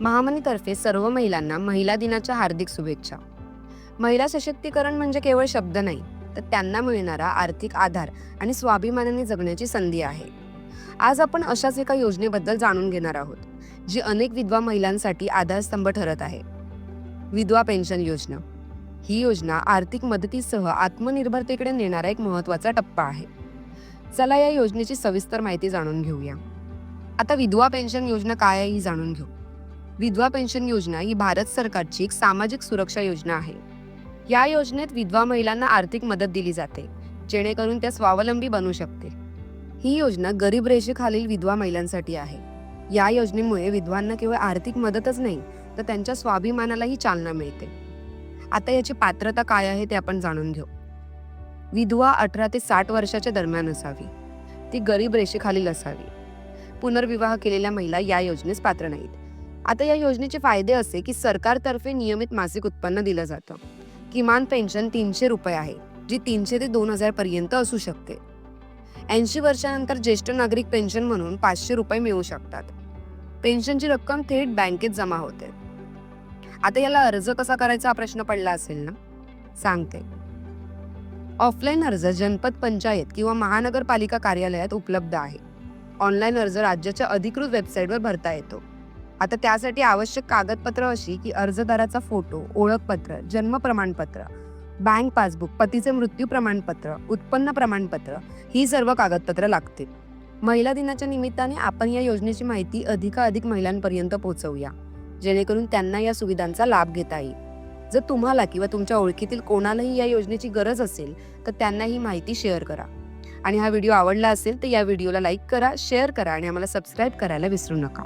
महामनीतर्फे सर्व महिलांना महिला दिनाच्या हार्दिक शुभेच्छा. महिला सशक्तीकरण म्हणजे केवळ शब्द नाही तर त्यांना मिळणारा आर्थिक आधार आणि स्वाभिमानाने जगण्याची संधी आहे. आज आपण अशाच एका योजनेबद्दल जाणून घेणार आहोत जी अनेक विधवा महिलांसाठी आधारस्तंभ ठरत आहे. विधवा पेन्शन योजना. ही योजना आर्थिक मदतीसह आत्मनिर्भरतेकडे नेणारा एक महत्त्वाचा टप्पा आहे. चला या योजनेची सविस्तर माहिती जाणून घेऊया. आता विधवा पेन्शन योजना काय आहे ही जाणून घेऊ. विधवा पेन्शन योजना ही भारत सरकारची एक सामाजिक सुरक्षा योजना आहे. या योजनेत विधवा महिलांना आर्थिक मदत दिली जाते जेणेकरून त्या स्वावलंबी बनू शकते. ही योजना गरीब रेषेखालील विधवा महिलांसाठी आहे. या योजनेमुळे विधवांना केवळ आर्थिक मदतच नाही तर त्यांच्या स्वाभिमानालाही चालना मिळते. आता याची पात्रता काय आहे ते आपण जाणून घेऊ. विधवा अठरा ते साठ वर्षाच्या दरम्यान असावी. ती गरीब रेषेखालील असावी. पुनर्विवाह केलेल्या महिला या योजनेस पात्र नाहीत. आता या योजनेचे फायदे असे की सरकारतर्फे नियमित मासिक उत्पन्न दिलं जातं. किमान पेन्शन तीनशे रुपये आहे जी तीनशे ते दोन हजार पर्यंत असू शकते. ऐंशी वर्षानंतर ज्येष्ठ नागरिक पेन्शन म्हणून पाचशे रुपये मिळू शकतात. पेन्शनची रक्कम थेट बँकेत जमा होते. आता याला अर्ज कसा करायचा हा प्रश्न पडला असेल ना? सांगते. ऑफलाईन अर्ज जनपद पंचायत किंवा महानगरपालिका कार्यालयात उपलब्ध आहे. ऑनलाईन अर्ज राज्याच्या अधिकृत वेबसाईटवर भरता येतो. आता त्यासाठी आवश्यक कागदपत्र अशी की अर्जदाराचा फोटो ओळखपत्र जन्म प्रमाणपत्र बँक पासबुक पतीचे मृत्यू प्रमाणपत्र उत्पन्न प्रमाणपत्र ही सर्व कागदपत्र लागतील. महिला दिनाच्या निमित्ताने आपण या योजनेची माहिती अधिकाधिक महिलांपर्यंत पोहोचवूया जेणेकरून त्यांना या सुविधांचा लाभ घेता येईल. जर तुम्हाला किंवा तुमच्या ओळखीतील कोणालाही या योजनेची गरज असेल तर त्यांना ही माहिती शेअर करा. आणि हा व्हिडिओ आवडला असेल तर या व्हिडिओला लाईक करा शेअर करा आणि आम्हाला सबस्क्राईब करायला विसरू नका.